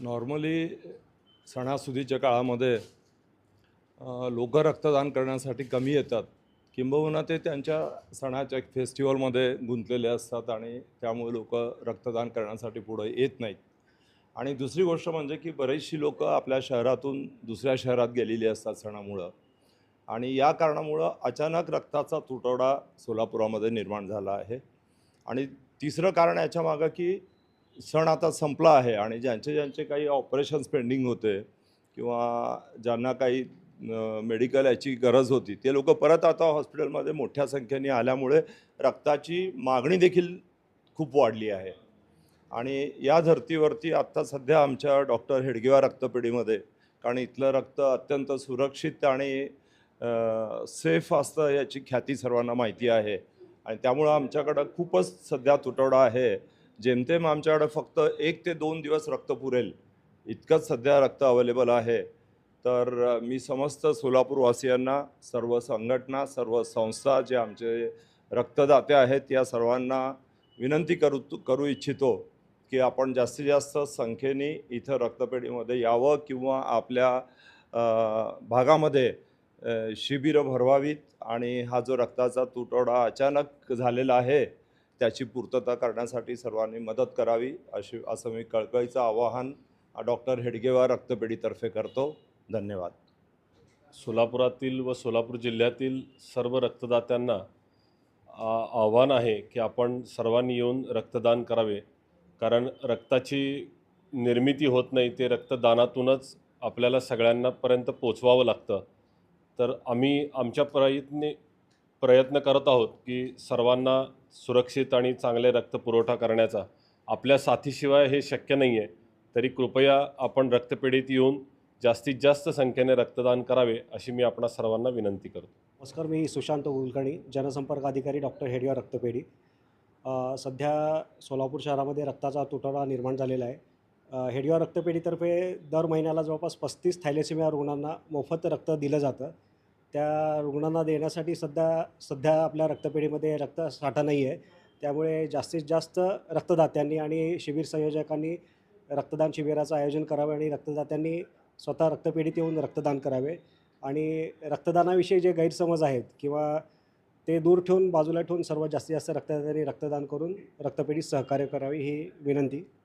Normally सणासुदीच्या काळामध्ये लोक रक्तदान करण्यासाठी कमी येतात. किंबहुना ते त्यांच्या सणाच्या फेस्टिवलमध्ये गुंतलेले असतात आणि त्यामुळे लोक रक्तदान करण्यासाठी पुढे येत नाहीत. आणि दुसरी गोष्ट म्हणजे की बरेचशी लोकं आपल्या शहरातून दुसऱ्या शहरात गेलेली असतात सणामुळं. आणि या कारणामुळं अचानक रक्ताचा तुटवडा सोलापुरामध्ये निर्माण झाला आहे. आणि तिसरं कारण याच्यामागं की सण आता संपला आहे आणि ज्यांचे ज्यांचे काही ऑपरेशन्स पेंडिंग होते किंवा ज्यांना काही मेडिकल याची गरज होती ते लोक परत आता हॉस्पिटलमध्ये मोठ्या संख्येने आल्यामुळे रक्ताची मागणी देखील खूप वाढली आहे. आणि या धर्तीवरती आत्ता सध्या आमच्या डॉक्टर हेडगेवा रक्तपेढीमध्ये कारण इथलं रक्त अत्यंत सुरक्षित आणि सेफ असतं याची ख्याती सर्वांना माहिती आहे. आणि त्यामुळं आमच्याकडं खूपच सध्या तुटवडा आहे. जेमतेम आमच्याकडं फक्त एक ते दोन दिवस रक्त पुरेल इतकंच सध्या रक्त अवेलेबल आहे. तर मी समस्त सोलापूरवासियांना सर्व संघटना सर्व संस्था जे आमचे रक्तदाते आहेत या सर्वांना विनंती करू करू इच्छितो की आपण जास्तीत जास्त संख्येने इथं रक्तपेढीमध्ये यावं किंवा आपल्या भागामध्ये शिबिरं भरवावीत. आणि हा जो रक्ताचा तुटवडा अचानक झालेला आहे त्याची पूर्तता करण्यासाठी सर्वांनी मदत करावी अशी असं मी कळकळीचं आवाहन डॉक्टर हेडगेवार रक्तपेढीतर्फे करतो. धन्यवाद. सोलापुरातील व सोलापूर जिल्ह्यातील सर्व रक्तदात्यांना आव्हान आहे की आपण सर्वांनी येऊन रक्तदान करावे. कारण रक्ताची निर्मिती होत नाही ते रक्तदानातूनच आपल्याला सगळ्यांनापर्यंत पोचवावं लागतं. तर आम्ही आमच्या प्रयत्ने प्रयत्न करत आहोत की सर्वांना सुरक्षित आणि चांगले रक्तपुरवठा करण्याचा. आपल्या साथीशिवाय हे शक्य नाही आहे तरी कृपया आपण रक्तपेढीत येऊन जास्तीत जास्त संख्येने रक्तदान करावे अशी मी आपणा सर्वांना विनंती करतो. नमस्कार मी सुशांत कुलकर्णी जनसंपर्क अधिकारी डॉक्टर हेडिया रक्तपेढी. सध्या सोलापूर शहरामध्ये रक्ताचा तुटवडा निर्माण झालेला आहे. हेडिया रक्तपेढीतर्फे दर महिन्याला जवळपास पस्तीस थॅलेसिमिया रुग्णांना मोफत रक्त दिलं जातं. त्या रुग्णांना देण्यासाठी सध्या सध्या आपल्या रक्तपेढीमध्ये रक्तसाठा नाही आहे. त्यामुळे जास्तीत जास्त रक्तदात्यांनी आणि शिबिर संयोजकांनी रक्तदान शिबिराचं आयोजन करावे आणि रक्तदात्यांनी स्वतः रक्तपेढीत येऊन रक्तदान करावे. आणि रक्तदानाविषयी जे गैरसमज आहेत किंवा ते दूर ठेवून बाजूला ठेवून सर्वात जास्तीत जास्त रक्तदात्यांनी रक्तदान करून रक्तपेढीत सहकार्य करावे ही विनंती.